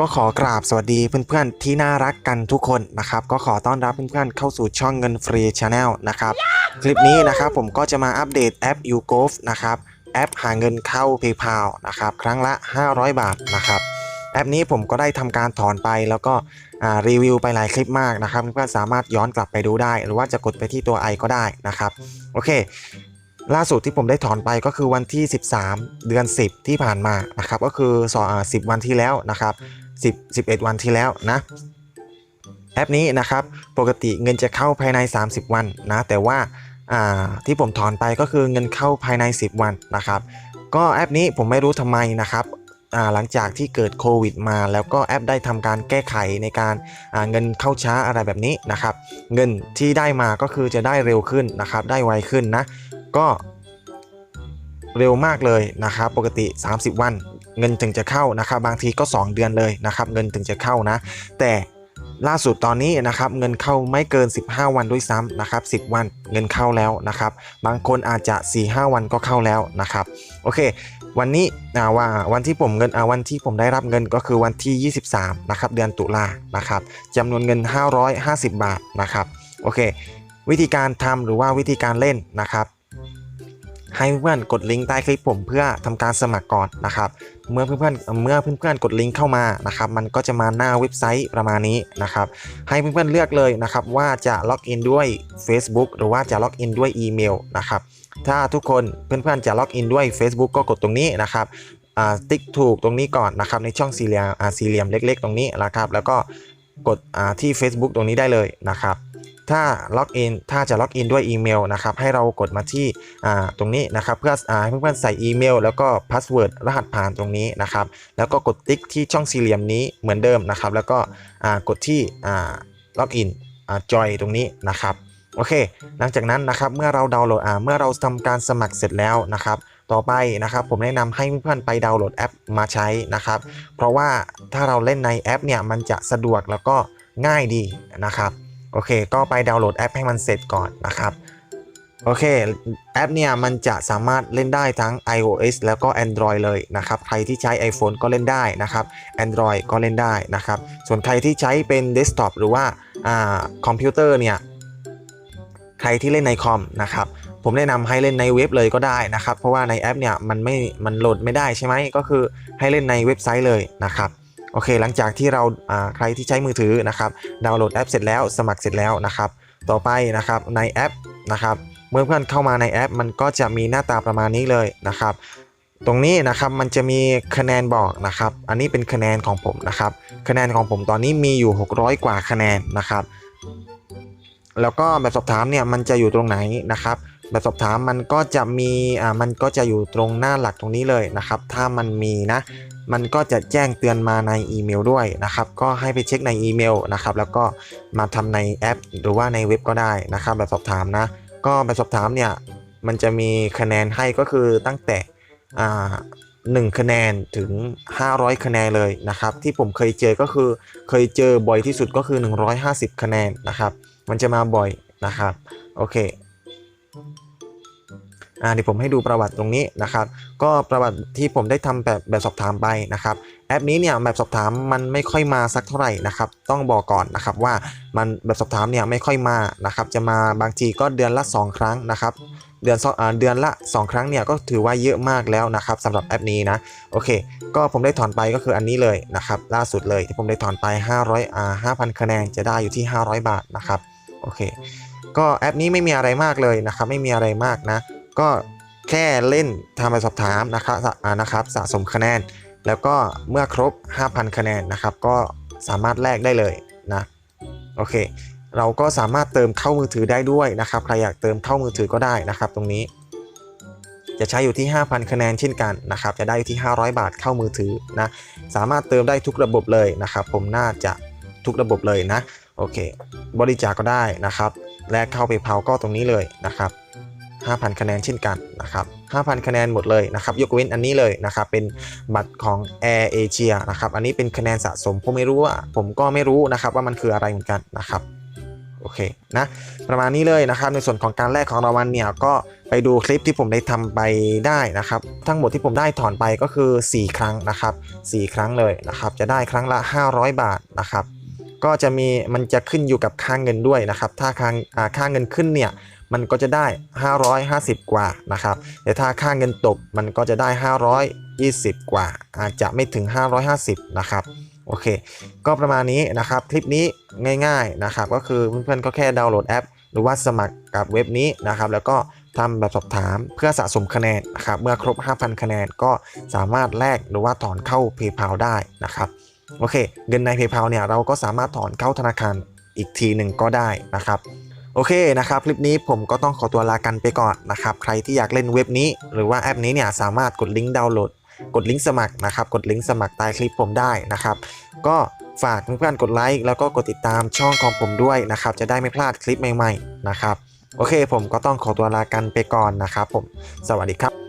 ก็ขอกราบสวัสดีเพื่อนๆที่น่ารักกันทุกคนนะครับก็ขอต้อนรับเพื่อนๆเข้าสู่ช่องเงินฟรีชาแนลนะครับคลิปนี้นะครับผมก็จะมาอัปเดตแอป u g o v นะครับแอปหาเงินเข้า PayPal นะครับครั้งละ 500 บาทนะครับแอปนี้ผมก็ได้ทำการถอนไปแล้วก็รีวิวไปหลายคลิปมากนะครับเพื่อนๆสามารถย้อนกลับไปดูได้ หรือว่าจะกดไปที่ตัว i ก็ได้นะครับโอเคล่าสุดที่ผมได้ถอนไปก็คือวันที่ 13 เดือน 10 ที่ผ่านมานะครับก็คือสออ่า10 วันที่แล้วนะครับ 10 11 วันที่แล้วนะแอปนี้นะครับปกติเงินจะเข้าภายใน 30 วันนะแต่ว่าาที่ผมถอนไปก็คือเงินเข้าภายใน 10 วันนะครับ ก็แอปนี้ผมไม่รู้ทำไมนะครับหลังจากที่เกิดโควิดมา แล้วก็แอปได้ทำการแก้ไขในการาเงินเข้าช้าอะไรแบบนี้นะครับ เงินที่ได้มาก็คือจะได้เร็วขึ้นนะครับ ได้ไวขึ้นนะก็เร็วมากเลยนะครับ ปกติ 30 วัน เงินถึงจะเข้านะครับ บางทีก็ 2 เดือนเลยนะครับ เงินถึงจะเข้านะ แต่ล่าสุดตอนนี้นะครับเงินเข้าไม่เกิน 15 วันด้วยซ้ำนะครับ10 วันเงินเข้าแล้วนะครับ บางคนอาจจะ 4-5 วันก็เข้าแล้วนะครับโอเค วันนี้ว่าวันที่ผมเงินวันที่ผมได้รับเงินก็คือวันที่ 23นะครับเดือนตุลานะครับจำนวนเงิน 550 บาทนะครับโอเค วิธีการทำหรือว่าวิธีการเล่นนะครับ ให้เพื่อนกดลิงก์ใต้คลิปผมเพื่อทำการสมัครก่อนนะครับ เมื่อเพื่อนๆเมื่อเพื่อนๆกดลิงก์เข้ามานะครับ มันก็จะมาหน้าเว็บไซต์ประมาณนี้นะครับ ให้เพื่อนๆเลือกเลยนะครับว่าจะล็อกอินด้วย Facebook หรือว่าจะล็อกอินด้วยอีเมลนะครับ ถ้าทุกคนเพื่อนๆจะล็อกอินด้วย Facebook ก็กดตรงนี้นะครับอ่าติ๊กถูกตรงนี้ก่อนนะครับในช่องสี่เหลี่ยมสี่เหลี่ยมเล็ก ๆ ตรงนี้นะครับ แล้วก็กดอ่าที่ Facebook ตรงนี้ได้เลยนะครับ ถ้าล็อกอินถ้าจะล็อกอินด้วยอีเมลนะครับให้เรากดมาที่ตรงนี้นะครับเพื่อให้เพื่อนๆใส่อีเมล แล้วก็พาสเวิร์ดรหัสผ่านตรงนี้นะครับแล้วก็กดติ๊กที่ช่องสี่เหลี่ยมนี้เหมือนเดิมนะครับแล้วก็กดที่ล็อกอินจอยตรงนี้นะครับโอเค หลังจากนั้นนะครับเมื่อเราดาวน์โหลดเมื่อเราทำการสมัครเสร็จแล้วนะครับ ต่อไปนะครับผมแนะนำให้เพื่อนๆไปดาวน์โหลดแอปมาใช้นะครับ เพราะว่าถ้าเราเล่นในแอปเนี่ยมันจะสะดวกแล้วก็ง่ายดีนะครับ โอเค ก็ไปดาวน์โหลดแอปให้มันเสร็จก่อนนะครับโอเค แอปเนี่ยมันจะสามารถเล่นได้ทั้ง iOS แล้วก็ Android เลยนะครับ ใครที่ใช้ iPhone ก็เล่นได้นะครับ Android ก็เล่นได้นะครับ ส่วนใครที่ใช้เป็นเดสก์ท็อปหรือว่าอ่าคอมพิวเตอร์เนี่ย ใครที่เล่นในคอมนะครับ ผมแนะนำให้เล่นในเว็บเลยก็ได้นะครับ เพราะว่าในแอปเนี่ยมันไม่ มันโหลดไม่ได้ใช่ไหม ก็คือให้เล่นในเว็บไซต์เลยนะครับ โอเค หลังจากที่เราใครที่ใช้มือถือนะครับดาวน์โหลดแอปเสร็จแล้วสมัครเสร็จแล้วนะครับ ต่อไปนะครับในแอปนะครับ เมื่อเพื่อนเข้ามาในแอป มันก็จะมีหน้าตาประมาณนี้เลยนะครับ ตรงนี้นะครับมันจะมีคะแนนบอกนะครับ อันนี้เป็นคะแนนของผมนะครับ คะแนนของผมตอนนี้มีอยู่ 600 กว่าคะแนนนะครับ แล้วก็แบบสอบถามเนี่ยมันจะอยู่ตรงไหนนะครับแบบสอบถามมันก็จะมีอ่ามันก็จะอยู่ตรงหน้าหลักตรงนี้เลยนะครับ ถ้ามันมีนะ มันก็จะแจ้งเตือนมาในอีเมลด้วยนะครับ ก็ให้ไปเช็คในอีเมลนะครับ แล้วก็มาทำในแอป หรือว่าในเว็บก็ได้นะครับแบบสอบถามนะ ก็แบบสอบถามเนี่ย มันจะมีคะแนนให้ก็คือตั้งแต่อ่าหนึ่งคะแนนถึง 500 คะแนนเลยนะครับ ที่ผมเคยเจอก็คือเคยเจอบ่อยที่สุดก็คือ 150 คะแนนนะครับ มันจะมาบ่อยนะครับ โอเค อ่าเดี๋ยวผมให้ดูประวัติตรงนี้นะครับ ก็ประวัติที่ผมได้ทำแบบแบบสอบถามไปนะครับ แอปนี้เนี่ยแบบสอบถามมันไม่ค่อยมาสักเท่าไหร่นะครับ ต้องบอกก่อนนะครับว่ามันแบบสอบถามเนี่ยไม่ค่อยมานะครับ จะมาบางทีก็เดือนละ 2 ครั้งนะครับ เดือนอ่าเดือนละ 2 ครั้งเนี่ยก็ถือว่าเยอะมากแล้วนะครับสำหรับแอปนี้นะ โอเค ก็ผมได้ถอนไปก็คืออันนี้เลยนะครับ ล่าสุดเลยที่ผมได้ถอนไป 500อ่า5,000 คะแนนจะได้อยู่ที่ 500 บาทนะครับ โอเค ก็แอปนี้ไม่มีอะไรมากเลยนะครับ ไม่มีอะไรมากนะ ก็แค่เล่นทำแบบสอบถามนะครับนะครับสะสมคะแนน แล้วก็เมื่อครบ 5,000 คะแนนนะครับ ก็สามารถแลกได้เลยนะโอเค เราก็สามารถเติมเข้ามือถือได้ด้วยนะครับใครอยากเติมเข้ามือถือก็ได้นะครับ ตรงนี้ จะใช้อยู่ที่ 5,000 คะแนนเช่นกันนะครับ จะได้อยู่ที่ 500 บาทเข้ามือถือนะสามารถเติมได้ทุกระบบเลยนะครับ ผมน่าจะทุกระบบเลยนะโอเค บริจาคก็ได้นะครับ แลกเข้าไปเผาก็ตรงนี้เลยนะครับ 5,000 คะแนนเช่นกันนะครับ 5,000 คะแนนหมดเลยนะครับ ยกเว้นอันนี้เลยนะครับ เป็นบัตรของ Air Asia นะครับ อันนี้เป็นคะแนนสะสมผมไม่รู้ว่า ผมก็ไม่รู้นะครับว่ามันคืออะไรเหมือนกันนะครับโอเคนะประมาณนี้เลยนะครับในส่วนของการแลกของรางวัลเนี่ยก็ไปดูคลิปที่ผมได้ทำไปได้นะครับ ทั้งหมดที่ผมได้ถอนไปก็คือ 4 ครั้งนะครับ 4 ครั้งเลยนะครับ จะได้ครั้งละ 500 บาทนะครับ ก็จะมีมันจะขึ้นอยู่กับค่าเงินด้วยนะครับ ถ้าค่าอ่าค่าเงินขึ้นเนี่ยมันก็จะได้ 550 กว่านะครับแต่ถ้าค่าเงินตกมันก็จะได้ 520 กว่า อาจจะไม่ถึง 550 นะครับโอเค ก็ประมาณนี้นะครับคลิปนี้ง่ายๆนะครับก็คือเพื่อนๆก็แค่ดาวน์โหลดแอป หรือว่าสมัครกับเว็บนี้นะครับแล้วก็ทำแบบสอบถามเพื่อสะสมคะแนนนะครับเมื่อครบ 5,000 คะแนนก็สามารถแลกหรือว่าถอนเข้า PayPal ได้นะครับ โอเค เงินใน PayPal เนี่ยเราก็สามารถถอนเข้าธนาคารอีกทีหนึ่งก็ได้นะครับโอเคนะครับคลิปนี้ผมก็ต้องขอตัวลากันไปก่อนนะครับใครที่อยากเล่นเว็บนี้ หรือว่าแอปนี้เนี่ยสามารถกดลิงก์ดาวน์โหลด กดลิงก์สมัครนะครับกดลิงก์สมัครใต้คลิปผมได้นะครับก็ฝากเพื่อนๆกดไลค์แล้วก็กดติดตามช่องของผมด้วยนะครับจะได้ไม่พลาดคลิปใหม่ๆนะครับโอเค ผมก็ต้องขอตัวลากันไปก่อนนะครับผมสวัสดีครับ